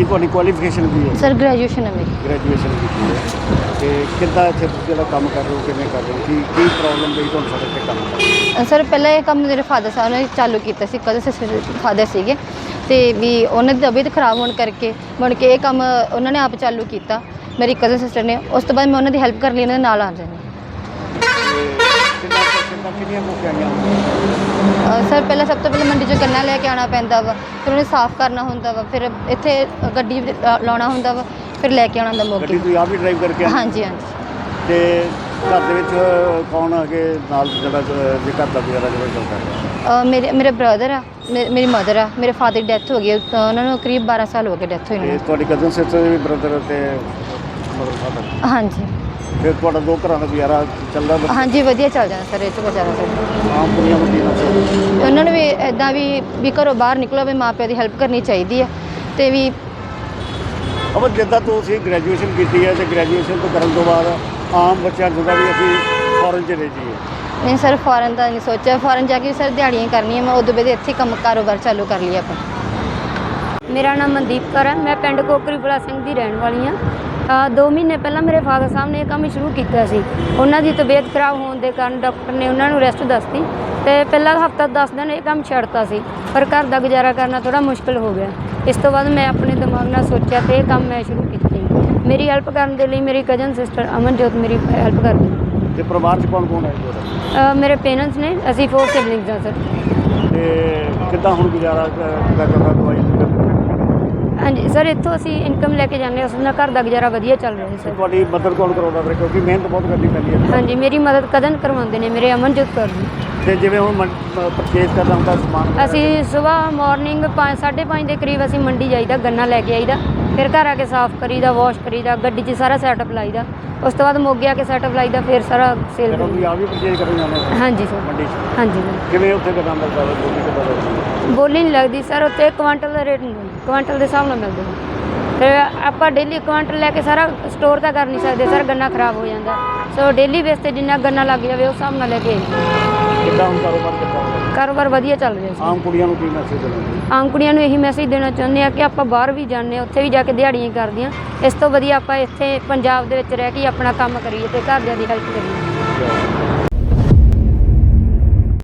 ਤੁਹਾਡੀ ਕੁਆਲੀਫਿਕੇਸ਼ਨ ਕੀ ਹੈ? Sir graduation ਹੈ ਮੇਰੀ। ਗ੍ਰੈਜੂਏਸ਼ਨ ਕੀਤੀ ਹੈ? ਤੇ ਕਿੱਦਾਂ ਇੱਥੇ ਤੁਸੀਂ ਜਿਹੜਾ ਕੰਮ ਕਰ ਰਹੇ ਹੋ ਕਿਵੇਂ ਕਰ ਰਹੇ ਹੋ? ਕੀ ਕੀ ਪ੍ਰੋਬਲਮ ਪਈ ਤੁਹਾਨੂੰ ਸਾਡੇ ਤੇ ਕੰਮ ਕਰ ਅ, ਸਰ ਪਹਿਲਾਂ ਇਹ ਕੰਮ ਮੇਰੇ ਫਾਦਰ ਸਾਹਿਬ ਨੇ ਚਾਲੂ ਕੀਤਾ ਸੀ ਕਦੇ ਸਿਸਟਰ ਫਾਦਰ ਸੀਗੇ। ਤੇ ਵੀ ਉਹਨਾਂ ਦੀ ਤਬੀਅਤ ਖਰਾਬ ਹੋਣ ਕਰਕੇ ਮੁੜ ਕੇ ਇਹ ਕੰਮ ਉਹਨਾਂ ਨੇ ਆਪ ਚਾਲੂ ਕੀਤਾ ਮੇਰੀ ਕਜ਼ਨ ਸਿਸਟਰ ਨੇ। ਉਸ ਤੋਂ ਬਾਅਦ ਮੈਂ ਉਹਨਾਂ ਦੀ ਹੈਲਪ ਕਰਨ ਲਈ ਇਹਨਾਂ ਦੇ ਨਾਲ ਆ ਜਾਂਦੀ ਕਿੰਨਾ ਕਿੰਨਾ ਕਿੰਨੀਆਂ ਮੁੱਕ ਆਈਆਂ? ਅ, ਸਰ ਪਹਿਲਾਂ ਸਭ ਤੋਂ ਪਹਿਲਾਂ ਮੰਡੀ ਚੋਂ ਗੰਨਾ ਲੈ ਕੇ ਆਉਣਾ ਪੈਂਦਾ ਵਾ ਫਿਰ ਉਹਨੂੰ ਸਾਫ਼ ਕਰਨਾ ਹੁੰਦਾ ਵਾ ਫਿਰ ਇੱਥੇ ਗੱਡੀ ਲਾ- ਲਾਉਣਾ ਹੁੰਦਾ ਵਾ ਫਿਰ ਲੈ ਕੇ ਆਉਣਾ ਹੁੰਦਾ ਗੱਡੀ ਮੋਗੇ ਤੁਸੀਂ ਆਪ ਹੀ ਡਰਾਈਵ ਕਰਕੇ ਆਏ? ਹਾਂਜੀ ਹਾਂਜੀ। ਤੇ ਘਰ ਦੇ ਵਿੱਚ ਕੌਣ ਹੈਗੇ ਨਾਲ ਜਿਹੜਾ ਅਹ, ਜੇ ਘਰ ਦਾ ਗੁਜ਼ਾਰਾ ਜਿਹੜਾ ਚੱਲਦਾ ਹੈ ਅ, ਮੇਰੇ ਮੇਰੇ ਬ੍ਰਦਰ ਆ ਮੇ- ਮੇਰੀ ਮਦਰ ਆ ਮੇਰੇ ਫਾਦਰ ਦੀ ਡੈਥ ਹੋ ਗਈ ਤਾਂ ਉਹਨਾਂ ਨੂੰ ਕਰੀਬ 12 ਸਾਲ ਹੋ ਗਏ ਡੈਥ ਹੋਈ ਤੇ ਨੂੰ ਤੁਹਾਡੀ ਕਜ਼ਨ ਸਿਸਟਰ ਵੀ ਬ੍ਰਦਰ ਤੇ ਹਾਂਜੀ। ਫਿਰ ਤੁਹਾਡਾ ਦੋ ਘਰਾਂ ਦਾ ਗੁਜ਼ਾਰਾ ਚੱਲਦਾ ਬਸ ਹਾਂਜੀ ਵਧੀਆ ਚੱਲ ਜਾਂਦਾ ਸਰ ਇਹ ਚ ਗੁਜ਼ਾਰਾ ਸਾਡਾ ਆਮ ਕੁੜੀਆਂ ਮੁੰਡੀਆਂ ਨਾਲ ਉਹਨਾਂ ਨੂੰ ਵੀ ਇਦਾਂ ਵੀ ਵੀ ਘਰੋਂ ਬਾਹਰ ਨਿਕਲੋ ਵੀ ਮਾਪਿਆਂ ਦੀ ਹੈਲਪ ਕਰਨੀ ਚਾਹੀਦੀ ਹੈ ਤੇ ਵੀ ਅਮਰ ਜਿੱਦਾਂ ਤੁਸੀਂ ਗ੍ਰੈਜੂਏਸ਼ਨ ਕੀਤੀ ਹੈ ਤੇ ਗ੍ਰੈਜੂਏਸ਼ਨ ਤੋਂ ਕਰਨ ਤੋਂ ਬਾਅਦ ਆਮ ਬੱਚਿਆਂ ਜਿੱਦਾਂ ਵੀ ਅਸੀਂ ਫੋਰਨ ਚਲੇ ਜਾਈਏ। ਨਹੀਂ ਸਰ ਫੋਰਨ ਦਾ ਨਹੀਂ ਸੋਚਿਆ। ਫੋਰਨ ਜਾ ਕੇ ਵੀ ਸਰ ਦਿਹਾੜੀਆਂ ਹੀ ਕਰਨੀਆਂ ਮੈਂ ਉਦੋਂ ਬਾਅਦ ਇੱਥੇ ਕੰਮ ਕਾਰੋਬਾਰ ਚਾਲੂ ਕਰ ਲਿਆ ਆਪਾਂ। ਮੇਰਾ ਨਾਮ ਮਨਦੀਪ ਕੌਰ ਹੈ ਮੈਂ ਪਿੰਡ ਕੋਕਰੀਪੁਰਾ ਸਿੰਘ ਦੀ ਰਹਿਣ ਵਾਲੀ ਹਾਂ। ਦੋ ਮਹੀਨੇ ਪਹਿਲਾਂ ਮੇਰੇ ਫਾਦਰ ਸਾਹਿਬ ਨੇ ਇਹ ਕੰਮ ਸ਼ੁਰੂ ਕੀਤਾ ਸੀ। ਉਹਨਾਂ ਦੀ ਤਬੀਅਤ ਖਰਾਬ ਹੋਣ ਦੇ ਕਾਰਨ ਡਾਕਟਰ ਨੇ ਉਹਨਾਂ ਨੂੰ ਰੈਸਟ ਦੱਸਤੀ ਤੇ ਪਹਿਲਾ ਹਫਤਾ 10 ਦਿਨ ਇਹ ਕੰਮ ਛੱਡਤਾ ਸੀ ਪਰ ਘਰ ਦਾ ਗੁਜ਼ਾਰਾ ਕਰਨਾ ਥੋੜਾ ਮੁਸ਼ਕਲ ਹੋ ਗਿਆ। ਇਸ ਤੋਂ ਬਾਅਦ ਮੈਂ ਆਪਣੇ ਦਿਮਾਗ ਨਾਲ ਸੋਚਿਆ ਤੇ ਇਹ ਕੰਮ ਮੈਂ ਸ਼ੁਰੂ ਕੀਤੀ। ਮੇਰੀ ਹੈਲਪ ਕਰਨ ਦੇ ਲਈ ਮੇਰੀ ਕਜ਼ਨ ਸਿਸਟਰ ਅਮਨਜੋਤ ਮੇਰੀ ਹੈਲਪ ਕਰਦੀ ਤੇ ਪਰਿਵਾਰ 'ਚ ਕੌਣ ਕੌਣ ਹੈ ਤੁਹਾਡਾ? ਮੇਰੇ ਪੇਰੈਂਟਸ ਨੇ ਅਸੀਂ ਫੋਰ ਸਿਬਲਿੰਗਸ ਹਾਂ ਸਰ। ਤੇ ਕਿੱਦਾਂ ਹੁਣ ਗੁਜ਼ਾਰਾ ਕਰਦਾ ਦਵਾਈ ਸਰ ਇੱਥੋਂ ਅਸੀਂ ਇਨਕਮ ਲੈ ਕੇ ਜਾਂਦੇ ਹਾਂ ਉਸ ਨਾਲ ਘਰ ਦਾ ਗੁਜ਼ਾਰਾ ਵਧੀਆ ਚੱਲ ਰਿਹਾ ਸਰ ਤੁਹਾਡੀ ਮਦਦ ਕੌਣ ਕਰਾਉਂਦਾ ਫਿਰ? ਕਿਉਂਕਿ ਮਿਹਨਤ ਬਹੁਤ ਕਰਨੀ ਪੈਂਦੀ ਹੈ। ਹਾਂਜੀ ਮੇਰੀ ਮਦਦ ਕਦਨ ਕਰਵਾਉਂਦੇ ਨੇ ਮੇਰੇ ਅਮਨਜੋਤ ਕੌਰ ਜੀ। ਤੇ ਜਿਵੇਂ ਹੁਣ ਪਰਚੇਸ ਕਰਨਾ ਹੁੰਦਾ ਸਮਾਨ ਅਸੀਂ ਸਵੇਰ ਮਾਰਨਿੰਗ 5:30 ਦੇ ਕਰੀਬ ਅਸੀਂ ਮੰਡੀ ਜਾਈਦਾ ਗੰਨਾ ਲੈ ਕੇ ਆਈਦਾ। ਫਿਰ ਘਰ ਆ ਕੇ ਸਾਫ਼ ਕਰੀਦਾ ਵਾਸ਼ ਕਰੀਦਾ ਗੱਡੀ 'ਚ ਸਾਰਾ ਸੈਟਅਪ ਲਾਈਦਾ। ਉਸ ਤੋਂ ਬਾਅਦ ਮੋਗੇ ਆ ਕੇ ਸੈਟਅਪ ਲਾਈਦਾ ਫਿਰ ਸਾਰਾ ਸੇਲ ਜਦੋਂ ਤੁਸੀਂ ਆਪ ਹੀ ਪਰਚੇਸ ਕਰਨ ਜਾਂਦੇ ਹੋ? ਹਾਂਜੀ ਸਰ ਮੰਡੀ 'ਚ? ਹਾਂਜੀ ਕਿਵੇਂ ਉੱਥੇ ਕਿਦਾਂ ਮਿਲਦਾ ਹੈ? ਬੋਲੀ ਕਿਦਾਂ ਦਾ ਬੋਲੀ ਨਹੀਂ ਲੱਗਦੀ ਸਰ ਉੱਥੇ ਕੁਆਂਟਲ ਦਾ ਰੇਟ ਨਹੀਂ ਕੁਆਂਟਲ ਦੇ ਹਿਸਾਬ ਨਾਲ ਮਿਲਦਾ ਫਿਰ ਆਪਾਂ ਡੇਲੀ ਕੁਆਂਟਲ ਲੈ ਕੇ ਸਾਰਾ ਸਟੋਰ ਤਾਂ ਕਰ ਨਹੀਂ ਸਕਦੇ ਸਰ ਗੰਨਾ ਖਰਾਬ ਹੋ ਜਾਂਦਾ। ਸੋ ਡੇਲੀ ਬੇਸ ਤੇ ਜਿੰਨਾ ਗੰਨਾ ਲੱਗ ਜਾਵੇ ਉਸ ਹਿਸਾਬ ਨਾਲ ਲੈ ਕੇ ਆਈਦਾ। ਕਿੱਦਾਂ ਹੁਣ ਕਾਰੋਬਾਰ ਕਿੱਦਾਂ ਹੁੰਦਾ? ਕਾਰੋਬਾਰ ਵਧੀਆ ਚੱਲ ਰਿਹਾ ਸੀ। ਆਮ ਕੁੜੀਆਂ ਨੂੰ ਕੀ ਮੈਸੇਜ ਦੇਣਾ ਆਮ ਕੁੜੀਆਂ ਨੂੰ ਇਹੀ ਮੈਸੇਜ ਦੇਣਾ ਚਾਹੁੰਦੇ ਆ ਕਿ ਆਪਾਂ ਬਾਹਰ ਵੀ ਜਾਂਦੇ ਹਾਂ ਉੱਥੇ ਵੀ ਜਾ ਕੇ ਦਿਹਾੜੀਆਂ ਹੀ ਕਰਦੀਆਂ। ਇਸ ਤੋਂ ਵਧੀਆ ਆਪਾਂ ਇੱਥੇ ਪੰਜਾਬ ਦੇ ਵਿੱਚ ਰਹਿ ਕੇ ਹੀ ਆਪਣਾ ਕੰਮ ਕਰੀਏ ਤੇ ਘਰਦਿਆਂ ਦੀ ਹੈਲਪ ਕਰੀਏ।